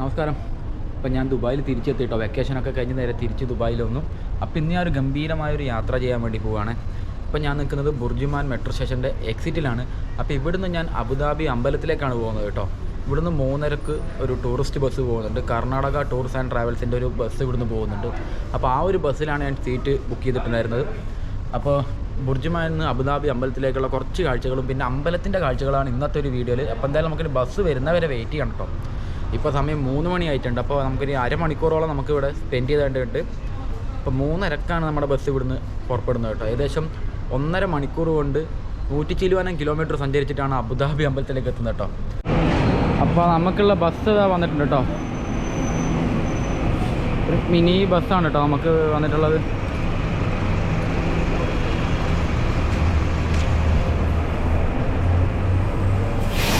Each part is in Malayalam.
നമസ്കാരം. അപ്പം ഞാൻ ദുബായിൽ തിരിച്ചെത്തിട്ടോ വെക്കേഷനൊക്കെ കഴിഞ്ഞ് നേരെ തിരിച്ച് ദുബായിൽ വന്നു. അപ്പം ഇന്ന് ഞാൻ ഒരു ഗംഭീരമായൊരു യാത്ര ചെയ്യാൻ വേണ്ടി പോവുകയാണ് അപ്പം ഞാൻ നിൽക്കുന്നത് ബുർജുമാൻ മെട്രോ സ്റ്റേഷന്റെ എക്സിറ്റിലാണ് അപ്പോൾ ഇവിടുന്ന് ഞാൻ അബുദാബി അമ്പലത്തിലേക്കാണ് പോകുന്നത് കേട്ടോ. ഇവിടുന്ന് മൂന്നരക്ക് ഒരു ടൂറിസ്റ്റ് ബസ് പോകുന്നുണ്ട്. കർണാടക ടൂർസ് ആൻഡ് ട്രാവൽസിന്റെ ഒരു ബസ് ഇവിടുന്ന് പോകുന്നുണ്ട്. അപ്പോൾ ആ ഒരു ബസ്സിലാണ് ഞാൻ സീറ്റ് ബുക്ക് ചെയ്തിട്ടുണ്ടായിരുന്നത്. അപ്പോൾ ബുർജുമാൻ നിന്ന് അബുദാബി അമ്പലത്തിലേക്കുള്ള കുറച്ച് കാഴ്ചകളും പിന്നെ അമ്പലത്തിന്റെ കാഴ്ചകളാണ് ഇന്നത്തെ ഒരു വീഡിയോയിൽ അപ്പോൾ എന്തായാലും നമുക്കൊരു ബസ് വരുന്നവരെ വെയിറ്റ് ചെയ്യണം കേട്ടോ. ഇപ്പോൾ സമയം മൂന്ന് മണിയായിട്ടുണ്ട്. അപ്പോൾ നമുക്കൊരു അരമണിക്കൂറോളം നമുക്ക് ഇവിടെ സ്പെൻഡ് ചെയ്തേണ്ടതുണ്ട്. അപ്പോൾ മൂന്നരക്കാണ് നമ്മുടെ ബസ് ഇവിടുന്ന് പുറപ്പെടുന്നത് കേട്ടോ. ഏകദേശം ഒന്നര മണിക്കൂർ കൊണ്ട് നൂറ്റി ചില്ലുവാനം കിലോമീറ്റർ സഞ്ചരിച്ചിട്ടാണ് അബുദാബി അമ്പലത്തിലേക്ക് എത്തുന്നത് കേട്ടോ. അപ്പോൾ നമുക്കുള്ള ബസ് ഇതാ വന്നിട്ടുണ്ട് കേട്ടോ. ഒരു മിനി ബസ്സാണ് കേട്ടോ നമുക്ക് വന്നിട്ടുള്ളത്.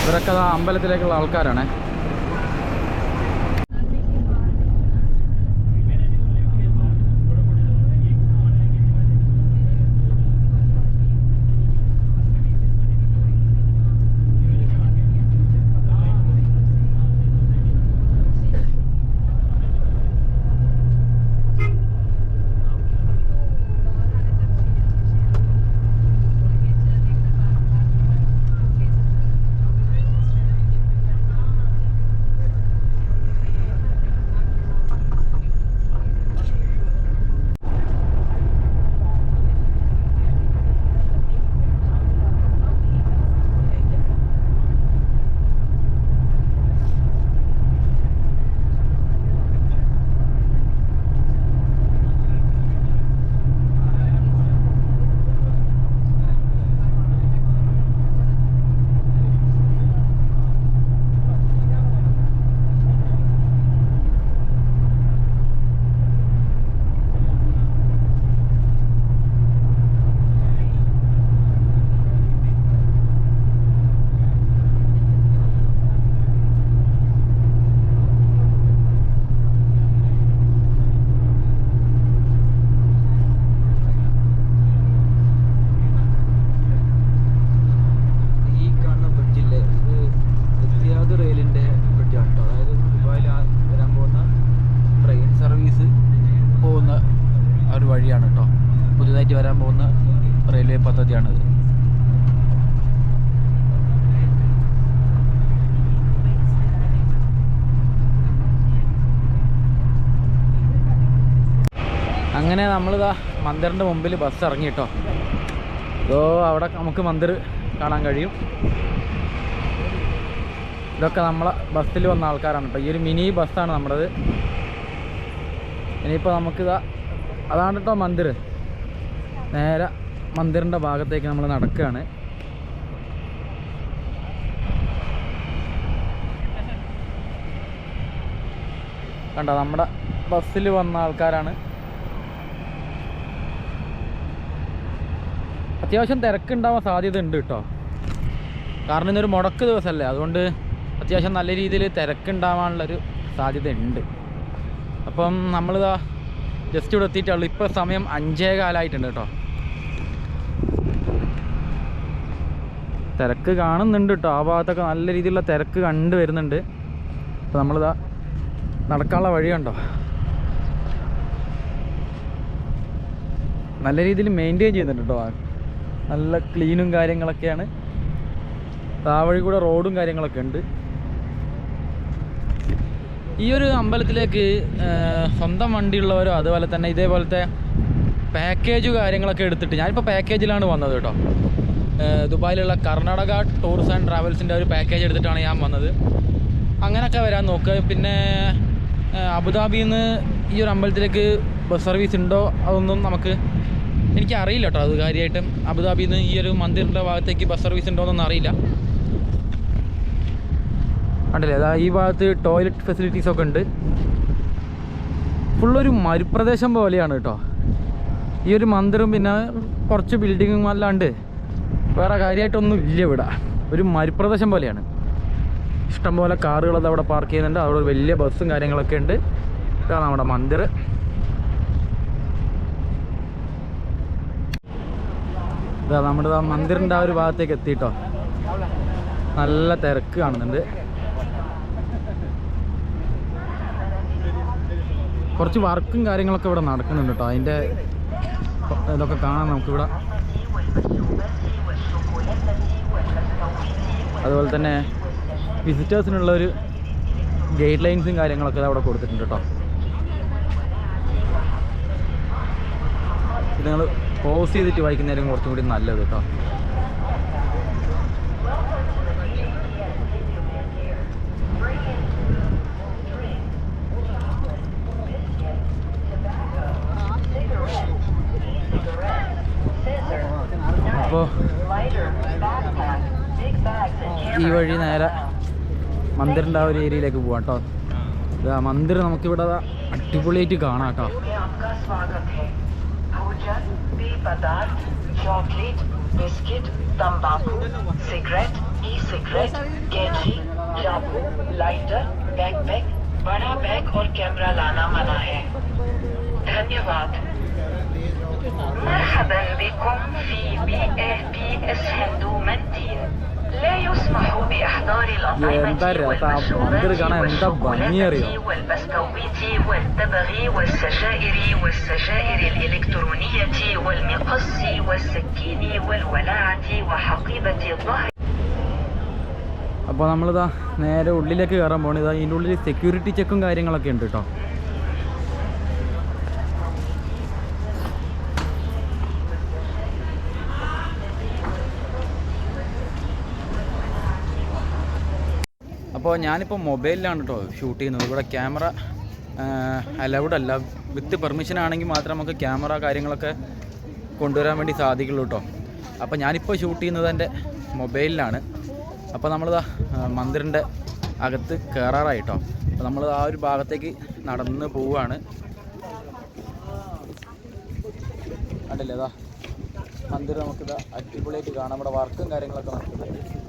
ഇവരൊക്കെ അമ്പലത്തിലേക്കുള്ള ആൾക്കാരാണ്. മന്ദിറിന്റെ മുമ്പിൽ ബസ് ഇറങ്ങി കേട്ടോ. ഇതോ അവിടെ നമുക്ക് മന്ദിർ കാണാൻ കഴിയും. ഇതൊക്കെ നമ്മളെ ബസ്സിൽ വന്ന ആൾക്കാരാണ് കേട്ടോ. ഈ ഒരു മിനി ബസ്സാണ് നമ്മുടേത് ഇനിയിപ്പോൾ നമുക്കിതാ അതാണ് കേട്ടോ മന്ദിർ. നേരെ മന്ദിറിന്റെ ഭാഗത്തേക്ക് നമ്മൾ നടക്കുകയാണ് കണ്ടോ നമ്മുടെ ബസ്സിൽ വന്ന ആൾക്കാരാണ്. അത്യാവശ്യം തിരക്കുണ്ടാവാൻ സാധ്യത ഉണ്ട് കേട്ടോ. കാരണം ഇന്നൊരു മുടക്ക് ദിവസമല്ലേ അതുകൊണ്ട് അത്യാവശ്യം നല്ല രീതിയിൽ തിരക്കുണ്ടാവാനുള്ളൊരു സാധ്യത ഉണ്ട് അപ്പം നമ്മളിതാ ജസ്റ്റ് ഇവിടെ എത്തിയിട്ടുള്ളൂ. ഇപ്പോൾ സമയം അഞ്ചേ കാലമായിട്ടുണ്ട് കേട്ടോ. തിരക്ക് കാണുന്നുണ്ട് കേട്ടോ. ആ ഭാഗത്തൊക്കെ നല്ല രീതിയിലുള്ള തിരക്ക് കണ്ടു വരുന്നുണ്ട്. അപ്പോൾ നമ്മളിതാ നടക്കാനുള്ള വഴി നല്ല രീതിയിൽ മെയിന്റെയിൻ ചെയ്യുന്നുണ്ട് കേട്ടോ. നല്ല ക്ലീനും കാര്യങ്ങളൊക്കെയാണ്. താവഴി വഴി കൂടെ റോഡും കാര്യങ്ങളൊക്കെ ഉണ്ട്. ഈ ഒരു അമ്പലത്തിലേക്ക് സ്വന്തം വണ്ടിയുള്ളവരോ അതുപോലെ തന്നെ ഇതേപോലത്തെ പാക്കേജ് കാര്യങ്ങളൊക്കെ എടുത്തിട്ട് ഞാനിപ്പോൾ പാക്കേജിലാണ് വന്നത് കേട്ടോ. ദുബായിലുള്ള കർണാടക ടൂർസ് ആൻഡ് ട്രാവൽസിന്റെ ഒരു പാക്കേജ് എടുത്തിട്ടാണ് ഞാൻ വന്നത്. അങ്ങനെയൊക്കെ വരാൻ നോക്കുക. പിന്നെ അബുദാബിയിൽ നിന്ന് ഈ ഒരു അമ്പലത്തിലേക്ക് ബസ് സർവീസ് ഉണ്ടോ? അതൊന്നും നമുക്ക് എനിക്ക് അറിയില്ല കേട്ടോ അത് കാര്യമായിട്ടും. അബുദാബിയിൽ നിന്ന് ഈ ഒരു മന്ദിറിന്റെ ഭാഗത്തേക്ക് ബസ് സർവീസ് ഉണ്ടോ എന്നൊന്നും അറിയില്ല. കണ്ടില്ലേ? അതാ ഈ ഭാഗത്ത് ടോയ്ലറ്റ് ഫെസിലിറ്റീസ് ഒക്കെ ഉണ്ട്. ഫുള്ളൊരു മരുപ്രദേശം പോലെയാണ് കേട്ടോ. ഈ ഒരു മന്ദിറും പിന്നെ കുറച്ച് ബിൽഡിങ്ങും അല്ലാണ്ട് വേറെ കാര്യമായിട്ടൊന്നും ഇല്ല ഇവിടെ. ഒരു മരുപ്രദേശം പോലെയാണ്. ഇഷ്ടംപോലെ കാറുകളത് അവിടെ പാർക്ക് ചെയ്യുന്നുണ്ട്. അവിടെ വലിയ ബസ്സും കാര്യങ്ങളൊക്കെ ഉണ്ട്. ഇതാണ് നമ്മുടെ മന്ദിർ ഇതാ നമ്മുടെ ആ മന്ദിറിന്റെ ആ ഒരു ഭാഗത്തേക്ക് എത്തിയിട്ടോ. നല്ല തിരക്ക് കാണുന്നുണ്ട്. കുറച്ച് വർക്കും കാര്യങ്ങളൊക്കെ ഇവിടെ നടക്കുന്നുണ്ട് കേട്ടോ. അതിന്റെ ഇതൊക്കെ കാണാം നമുക്കിവിടെ. അതുപോലെ തന്നെ വിസിറ്റേഴ്സിനുള്ള ഒരു ഗൈഡ് ലൈൻസും കാര്യങ്ങളൊക്കെ അവിടെ കൊടുത്തിട്ടുണ്ട് കേട്ടോ. ഇത് നിങ്ങൾ പോസ് ചെയ്തിട്ട് വായിക്കുന്നതിലും കുറച്ചും കൂടി നല്ലത് കേട്ടോ അപ്പോ ഈ വഴി നേരെ മന്ദിറിന്റെ ആ ഒരു ഏരിയയിലേക്ക് പോവാം കേട്ടോ മന്ദിർ നമുക്കിവിടെ അടിപൊളിയായിട്ട് കാണാം കേട്ടോ भोजन पेय पदार्थ चॉकलेट बिस्किट तंबाकू सिगरेट ई सिगरेट कैंची चाकू लाइटर बैकपैक बड़ा बैग और कैमरा लाना मना है धन्यवाद مرحبا بكم في بي اف بي اس هندو مندين لا يسمح بإحضار എന്താ രസം കാണാൻ എന്താ ഭംഗിയറിയോ അപ്പോൾ നമ്മളിതാ നേരെ ഉള്ളിലേക്ക് കയറാൻ പോകണം ഇതാ ഇതിന്റെ ഉള്ളിൽ സെക്യൂരിറ്റി ചെക്കും കാര്യങ്ങളൊക്കെ ഉണ്ട് കേട്ടോ അപ്പോൾ ഞാനിപ്പോൾ മൊബൈലിലാണ് കേട്ടോ ഷൂട്ട് ചെയ്യുന്നത്. ഇവിടെ ക്യാമറ അലൗഡ് അല്ല. വിത്ത് പെർമിഷൻ ആണെങ്കിൽ മാത്രം നമുക്ക് ക്യാമറ കാര്യങ്ങളൊക്കെ കൊണ്ടുവരാൻ വേണ്ടി സാധിക്കുള്ളൂ കേട്ടോ. അപ്പോൾ ഞാനിപ്പോൾ ഷൂട്ട് ചെയ്യുന്നത് എന്റെ മൊബൈലിലാണ്. അപ്പോൾ നമ്മളിതാ മന്ദിറിന്റെ അകത്ത് കയറാറായി കേട്ടോ. അപ്പോൾ നമ്മൾ ആ ഒരു ഭാഗത്തേക്ക് നടന്ന് പോവുകയാണ്. കണ്ടില്ലേ? ഇതാ മന്ദിരം നമുക്കിതാ അടിപൊളിയായിട്ട് കാണാം. നമ്മുടെ വർക്കും കാര്യങ്ങളൊക്കെ നടക്കുന്നുണ്ട്.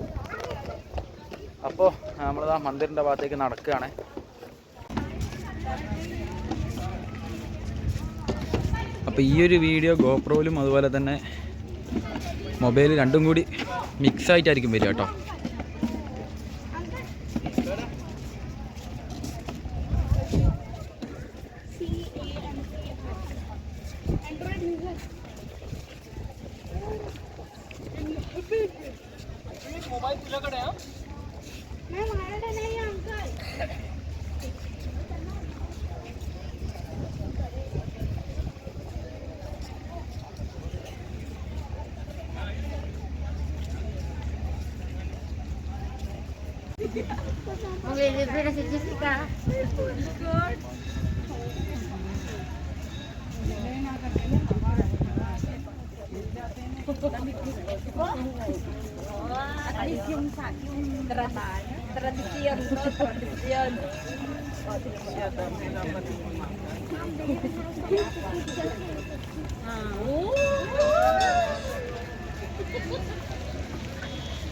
അപ്പോൾ നമ്മളിതാ മന്ദിറിന്റെ ഭാഗത്തേക്ക് നടക്കുകയാണ്. അപ്പോൾ ഈ ഒരു വീഡിയോ ഗോപ്രോയിലും അതുപോലെ തന്നെ മൊബൈൽ രണ്ടും കൂടി മിക്സ് ആയിട്ടായിരിക്കും വരിക കേട്ടോ.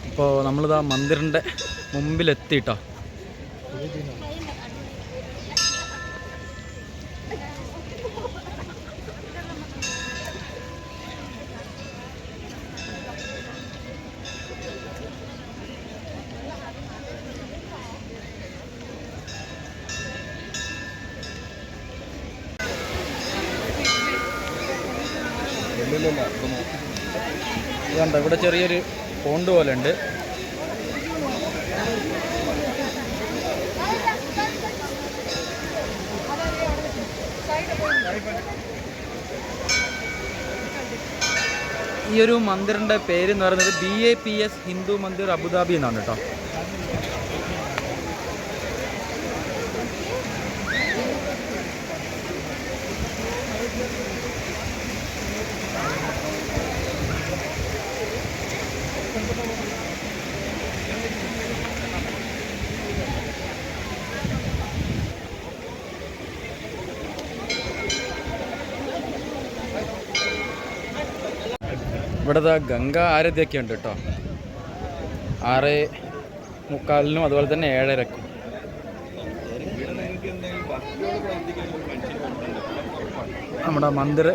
ഇപ്പോ നമ്മളിതാ മന്ദിറിന്റെ മുമ്പിലെത്തിട്ടോ കേട്ടോ ഇതുണ്ട് ഇവിടെ ചെറിയൊരു പോണ്ട് പോലെ ഉണ്ട് ഈ ഒരു മന്ദിറിന്റെ പേര് എന്ന് പറയുന്നത് B A P S Hindu Mandir Abu Dhabi എന്നാണ് കേട്ടോ. ഇവിടെ ദാ ഗംഗ ആരതിയൊക്കെ ഉണ്ട് കേട്ടോ. ആറ് മുക്കാലിനും അതുപോലെ തന്നെ ഏഴരക്കും. നമ്മുടെ മന്ദിർ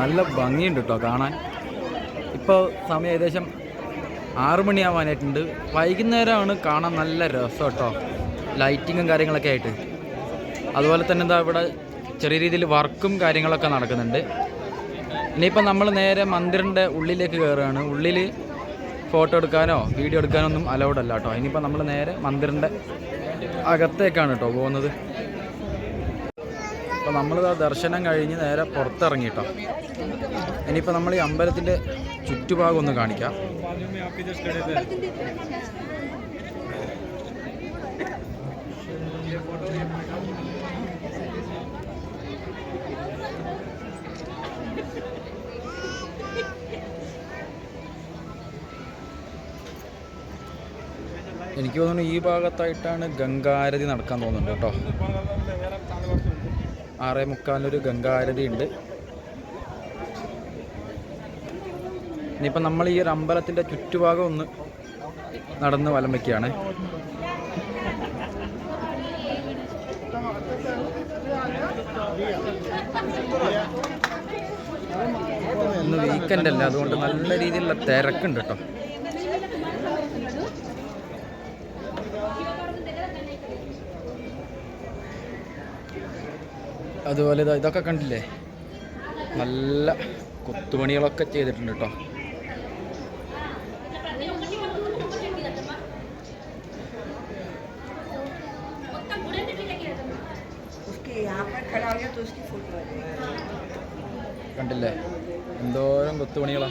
നല്ല ഭംഗിയുണ്ട് കേട്ടോ കാണാൻ. ഇപ്പോൾ സമയം ഏകദേശം ആറ് മണിയാവാനായിട്ടുണ്ട്. വൈകുന്നേരമാണ് കാണാൻ നല്ല രസം കേട്ടോ ലൈറ്റിങ്ങും കാര്യങ്ങളൊക്കെ ആയിട്ട്. അതുപോലെ തന്നെ എന്താ ഇവിടെ ചെറിയ രീതിയിൽ വർക്കും കാര്യങ്ങളൊക്കെ നടക്കുന്നുണ്ട്. ഇനിയിപ്പോൾ നമ്മൾ നേരെ മന്ദിറിന്റെ ഉള്ളിലേക്ക് കയറുകയാണ് ഉള്ളിൽ ഫോട്ടോ എടുക്കാനോ വീഡിയോ എടുക്കാനോ ഒന്നും അലൗഡ് അല്ല കേട്ടോ ഇനിയിപ്പോൾ നമ്മൾ നേരെ മന്ദിറിന്റെ അകത്തേക്കാണ് കേട്ടോ പോകുന്നത്. അപ്പോൾ നമ്മൾ ദർശനം കഴിഞ്ഞ് നേരെ പുറത്തിറങ്ങിയിട്ടോ ഇനിയിപ്പോൾ നമ്മൾ ഈ അമ്പലത്തിന്റെ ചുറ്റുഭാഗം ഒന്ന് കാണിക്കാം. എനിക്ക് തോന്നുന്നു ഈ ഭാഗത്തായിട്ടാണ് ഗംഗാരതി നടക്കാൻ തോന്നുന്നുണ്ട് കേട്ടോ. ആറേ മുക്കാലിനൊരു ഗംഗാരതി ഉണ്ട് ഇനിയിപ്പോൾ നമ്മൾ ഈ ഒരു അമ്പലത്തിന്റെ ചുറ്റുഭാഗം ഒന്ന് നടന്ന് വലം വയ്ക്കുകയാണ് ഇന്ന് വീക്കെൻഡ് അല്ല അതുകൊണ്ട് നല്ല രീതിയിലുള്ള തിരക്കുണ്ട് കേട്ടോ. അതുപോലെ ഇതൊക്കെ കണ്ടില്ലേ? നല്ല കൊത്തുപണികളൊക്കെ ചെയ്തിട്ടുണ്ട് കേട്ടോ കണ്ടില്ലേ? എന്തോരം കൊത്തുപണികളാ.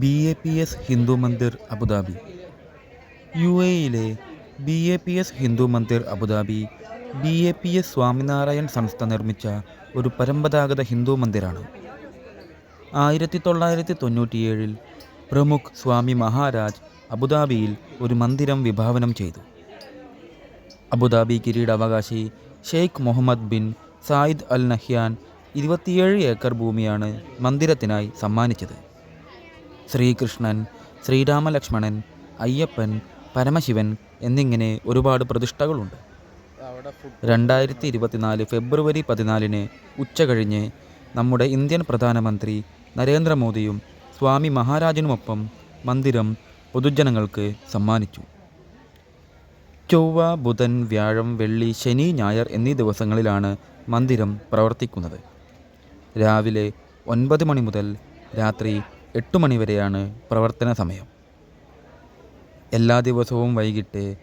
B A P S Hindu Mandir Abu Dhabi U എയിലെ B A P S Hindu Mandir Abu Dhabi B A P S Swaminarayan സംസ്ഥ നിർമ്മിച്ച ഒരു പരമ്പരാഗത ഹിന്ദു മന്ദിരാണ്. ആയിരത്തി തൊള്ളായിരത്തി തൊണ്ണൂറ്റിയേഴിൽ പ്രമുഖ് സ്വാമി മഹാരാജ് അബുദാബിയിൽ ഒരു മന്ദിരം വിഭാവനം ചെയ്തു. അബുദാബി കിരീടാവകാശി Sheikh Mohammed bin Zayed Al Nahyan ഇരുപത്തിയേഴ് ഏക്കർ ഭൂമിയാണ് മന്ദിരത്തിനായി സമ്മാനിച്ചത്. ശ്രീകൃഷ്ണൻ ശ്രീരാമലക്ഷ്മണൻ അയ്യപ്പൻ പരമശിവൻ എന്നിങ്ങനെ ഒരുപാട് പ്രതിഷ്ഠകളുണ്ട്. രണ്ടായിരത്തി ഇരുപത്തിനാല് ഫെബ്രുവരി പതിനാലിന് ഉച്ചകഴിഞ്ഞ് നമ്മുടെ ഇന്ത്യൻ പ്രധാനമന്ത്രി നരേന്ദ്രമോദിയും സ്വാമി മഹാരാജനുമൊപ്പം മന്ദിരം പൊതുജനങ്ങൾക്ക് സമ്മാനിച്ചു. ചൊവ്വ ബുധൻ വ്യാഴം വെള്ളി ശനി ഞായർ എന്നീ ദിവസങ്ങളിലാണ് മന്ദിരം പ്രവർത്തിക്കുന്നത്. രാവിലെ ഒൻപത് മണി മുതൽ രാത്രി എട്ട് മണി വരെയാണ് പ്രവർത്തന സമയം. എല്ലാ ദിവസവും വൈകിട്ട്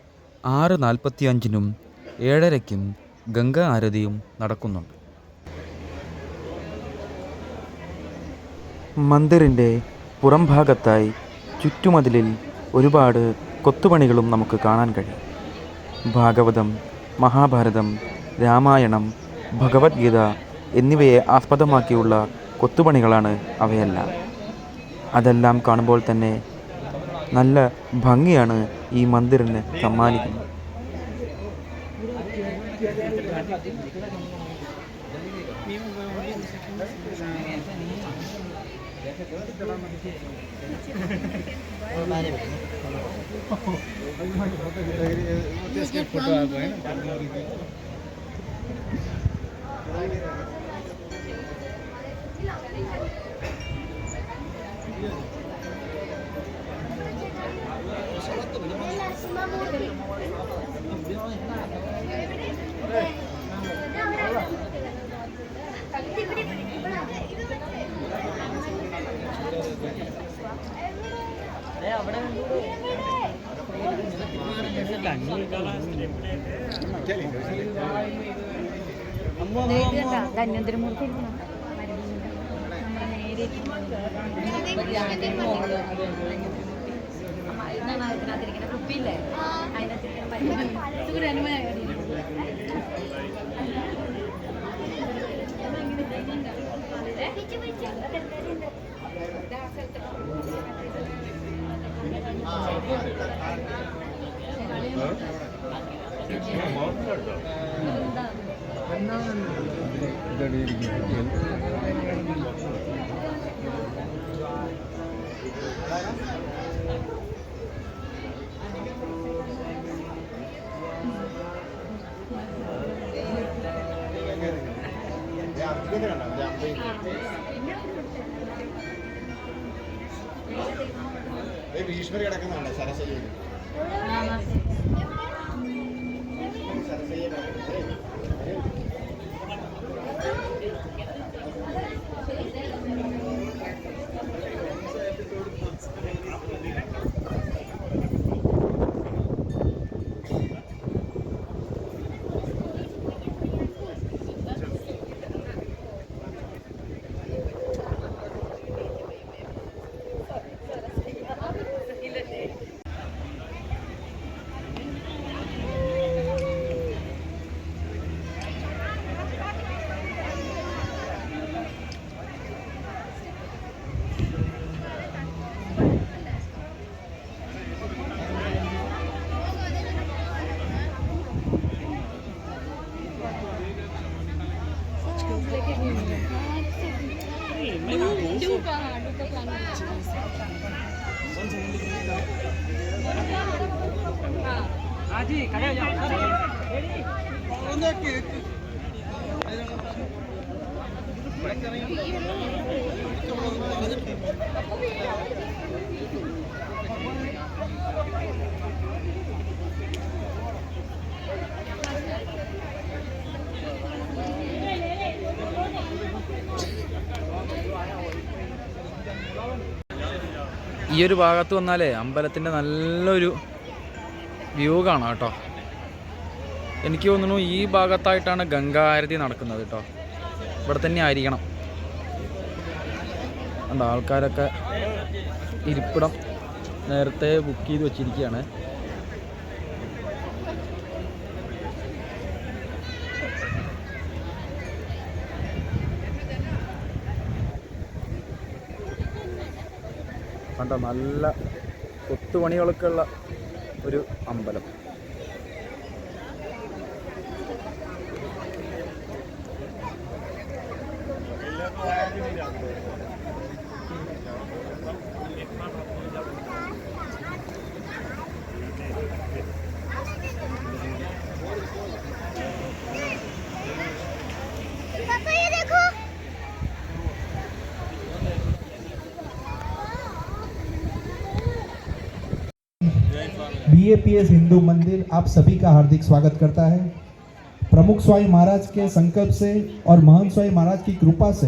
ആറ് നാൽപ്പത്തി അഞ്ചിനും ഏഴരയ്ക്കും ഗംഗാ ആരതിയും നടക്കുന്നുണ്ട്. മന്ദിറിന്റെ പുറംഭാഗത്തായി ചുറ്റുമതിലിൽ ഒരുപാട് കൊത്തുപണികളും നമുക്ക് കാണാൻ കഴിയും. ഭാഗവതം മഹാഭാരതം രാമായണം ഭഗവത്ഗീത എന്നിവയെ ആസ്പദമാക്കിയുള്ള കൊത്തുപണികളാണ് അവയെല്ലാം. അതെല്ലാം കാണുമ്പോൾ തന്നെ നല്ല ഭംഗിയാണ് ഈ മന്ദിറിന് സമ്മാനിക്കുന്നത്. ധന്വന്തരമൂർത്തി അതിനകത്തിരിക്കുന്ന കുപ്പിയില്ലേ അതിനകത്തിരിക്കുന്ന ധന്യന്തിരമൂർത്തി അതിനകത്തിരിക്കുന്ന കുപ്പിയില്ലേ അതിനകത്തിരിക്കുന്ന ആ ഭീഷ്മർ കിടക്കുന്നതാണ് സരസ്വതി Thank you. ഈ ഒരു ഭാഗത്ത് വന്നാലേ അമ്പലത്തിന്റെ നല്ലൊരു വ്യൂ കാണാം കേട്ടോ. എനിക്ക് തോന്നുന്നു ഈ ഭാഗത്തായിട്ടാണ് ഗംഗാരതി നടക്കുന്നത് കേട്ടോ. ഇവിടെ തന്നെ ആയിരിക്കണം. എന്താ ആൾക്കാരൊക്കെ ഇരിപ്പിടം നേരത്തെ ബുക്ക് ചെയ്ത് വെച്ചിരിക്കുകയാണ്. കണ്ടോ നല്ല കൊത്തുപണികളൊക്കെ ഉള്ള ഒരു അമ്പലം. बीएपीएस हिंदू मंदिर आप सभी का हार्दिक स्वागत करता है। प्रमुख स्वामी महाराज के संकल्प से और महान स्वामी महाराज की कृपा से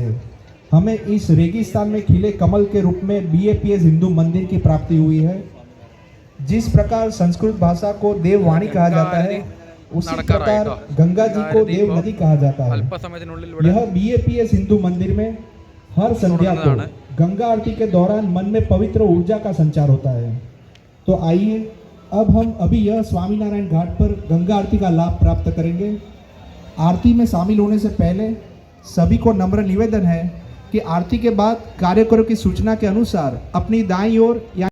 हमें इस रेगिस्तान में खिले कमल के रूप में बीएपीएस हिंदू मंदिर की प्राप्ति हुई है। जिस प्रकार संस्कृत भाषा को देववाणी कहा जाता है उसी प्रकार गंगा जी को देव नदी कहा जाता है। यह बीएपीएस हिंदू मंदिर में हर संध्या को गंगा आरती के दौरान मन में पवित्र ऊर्जा का संचार होता है। तो आइए अब हम अभी यह स्वामीनारायण घाट पर गंगा आरती का लाभ प्राप्त करेंगे। आरती में शामिल होने से पहले सभी को नम्र निवेदन है कि आरती के बाद कार्यक्रम की सूचना के अनुसार अपनी दाई ओर या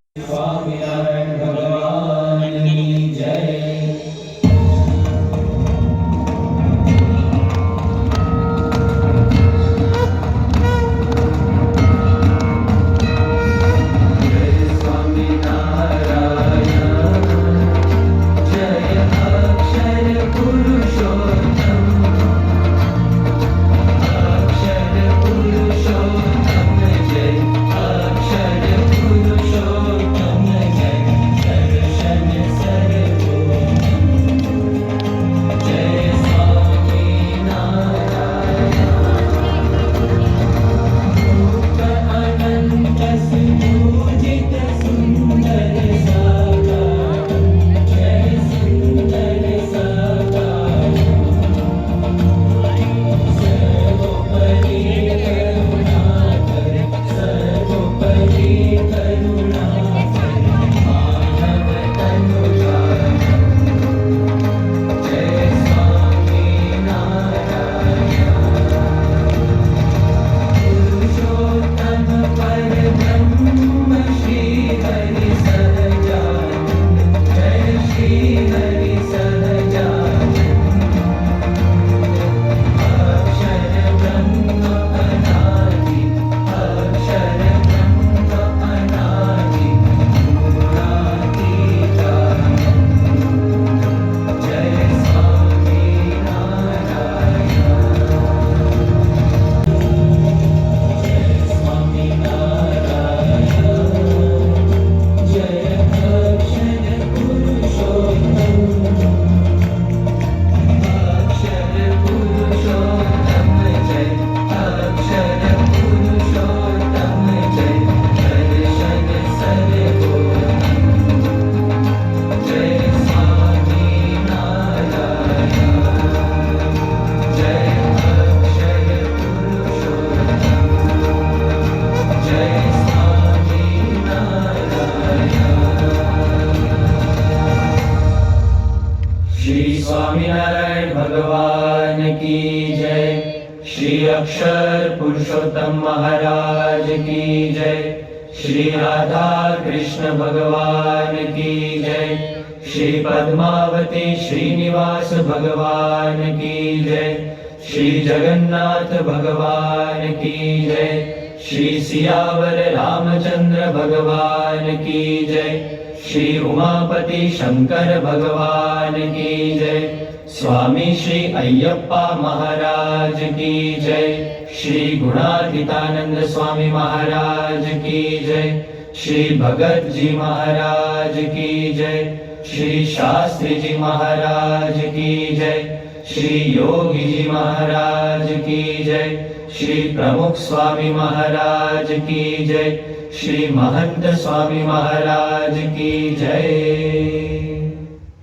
सियावर रामचंद्र भगवान की जय। श्री उमापति शंकर भगवान की जय। स्वामी श्री अय्यप्पा महाराज की जय। श्री गुणातीतानंद स्वामी महाराज की जय। श्री भगत जी महाराज की जय। श्री शास्त्री जी महाराज की जय। श्री योगी जी महाराज की जय। श्री प्रमुख स्वामी महाराज की जय श्री महंत स्वामी महाराज की जय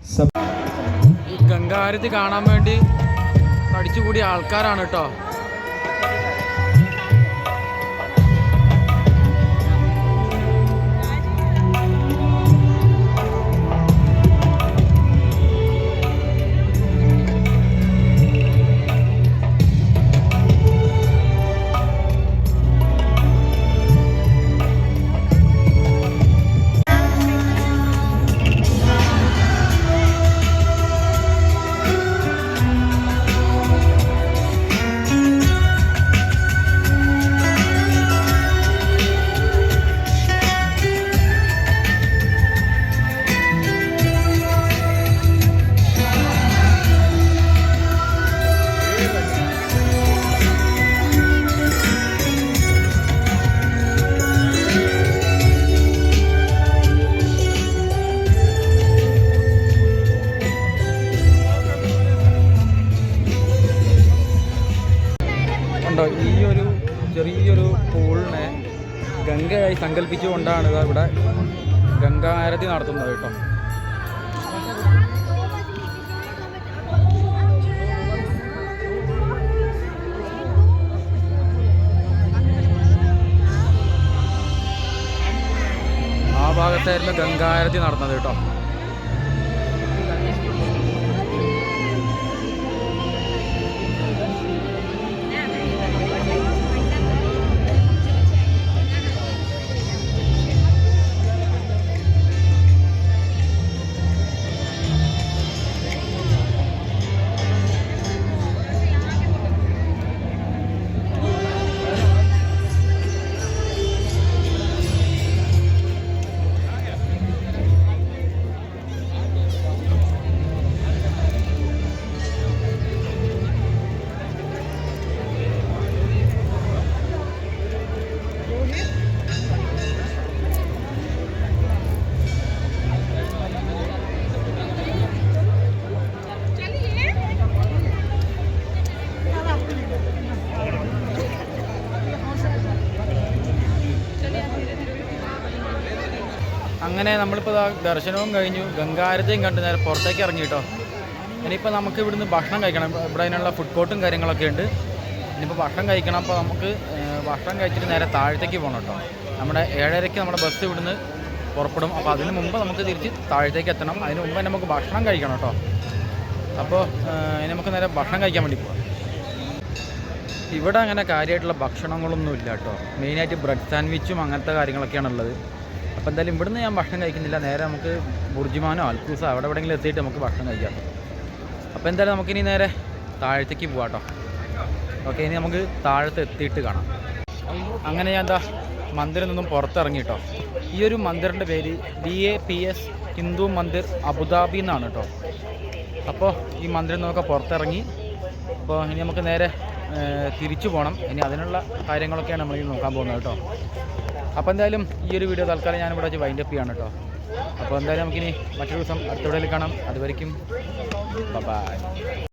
सब ഈ ഗംഗാരതി കാണാൻ വേണ്ടി തടിച്ചുകൂടിയ ആൾക്കാരാണ് കേട്ടോ ആ ഭാഗത്തായിരുന്നു ഗംഗാരതി നടന്നത് കേട്ടോ. അങ്ങനെ നമ്മളിപ്പോൾ ദർശനവും കഴിഞ്ഞു. ഗംഗാരതയും കണ്ട്. നേരെ പുറത്തേക്ക് ഇറങ്ങി കേട്ടോ ഇനിയിപ്പോൾ നമുക്ക് ഇവിടുന്ന് ഭക്ഷണം കഴിക്കണം. ഇവിടെ അതിനുള്ള ഫുഡ് കോർട്ടും കാര്യങ്ങളൊക്കെ ഉണ്ട്. ഇനിയിപ്പോൾ ഭക്ഷണം കഴിക്കണം. അപ്പോൾ നമുക്ക് ഭക്ഷണം കഴിച്ചിട്ട് നേരെ താഴത്തേക്ക് പോകണം കേട്ടോ. നമ്മുടെ ഏഴരയ്ക്ക് നമ്മുടെ ബസ് ഇവിടുന്ന് പുറപ്പെടും. അപ്പോൾ അതിന് മുമ്പ് നമുക്ക് തിരിച്ച് താഴത്തേക്ക് എത്തണം. അതിന് മുമ്പ് നമുക്ക് ഭക്ഷണം കഴിക്കണം കേട്ടോ. അപ്പോൾ ഇനി നമുക്ക് നേരെ ഭക്ഷണം കഴിക്കാൻ വേണ്ടി പോകാം ഇവിടെ അങ്ങനെ കാര്യമായിട്ടുള്ള ഭക്ഷണങ്ങളൊന്നും ഇല്ല കേട്ടോ. മെയിനായിട്ട് ബ്രെഡ് സാൻഡ്വിച്ചും അങ്ങനത്തെ കാര്യങ്ങളൊക്കെയാണ് ഉള്ളത് അപ്പോൾ എന്തായാലും ഇവിടുന്ന് ഞാൻ ഭക്ഷണം കഴിക്കുന്നില്ല. നേരെ നമുക്ക് ബുർജിമാനോ അൽക്കൂസോ അവിടെ എവിടെയെങ്കിലും എത്തിയിട്ട് നമുക്ക് ഭക്ഷണം കഴിക്കാം. അപ്പോൾ എന്തായാലും നമുക്കിനി നേരെ താഴത്തേക്ക് പോവാം കേട്ടോ. ഓക്കെ ഇനി നമുക്ക് താഴത്ത് എത്തിയിട്ട് കാണാം. അങ്ങനെ ഞാൻ എന്താ മന്ദിരം നിന്നും പുറത്തിറങ്ങി കേട്ടോ. ഈ ഒരു മന്ദിറിന്റെ പേര് B A P S Hindu Mandir Abu Dhabi എന്നാണ് കേട്ടോ. അപ്പോൾ ഈ മന്ദിരം നിന്നൊക്കെ പുറത്തിറങ്ങി അപ്പോൾ ഇനി നമുക്ക് നേരെ തിരിച്ചു പോകണം ഇനി അതിനുള്ള കാര്യങ്ങളൊക്കെയാണ് നമ്മൾ നോക്കാൻ പോകുന്നത് കേട്ടോ. അപ്പോൾ എന്തായാലും ഈ ഒരു വീഡിയോ തൽക്കാലം ഞാനിവിടെ വെച്ച് വൈൻഡപ്പ് ചെയ്യാണ് കേട്ടോ അപ്പോൾ എന്തായാലും നമുക്കിനി മറ്റൊരു ദിവസം അടുത്ത വീഡിയോയിൽ കാണാം. അതുവരെയും ബൈ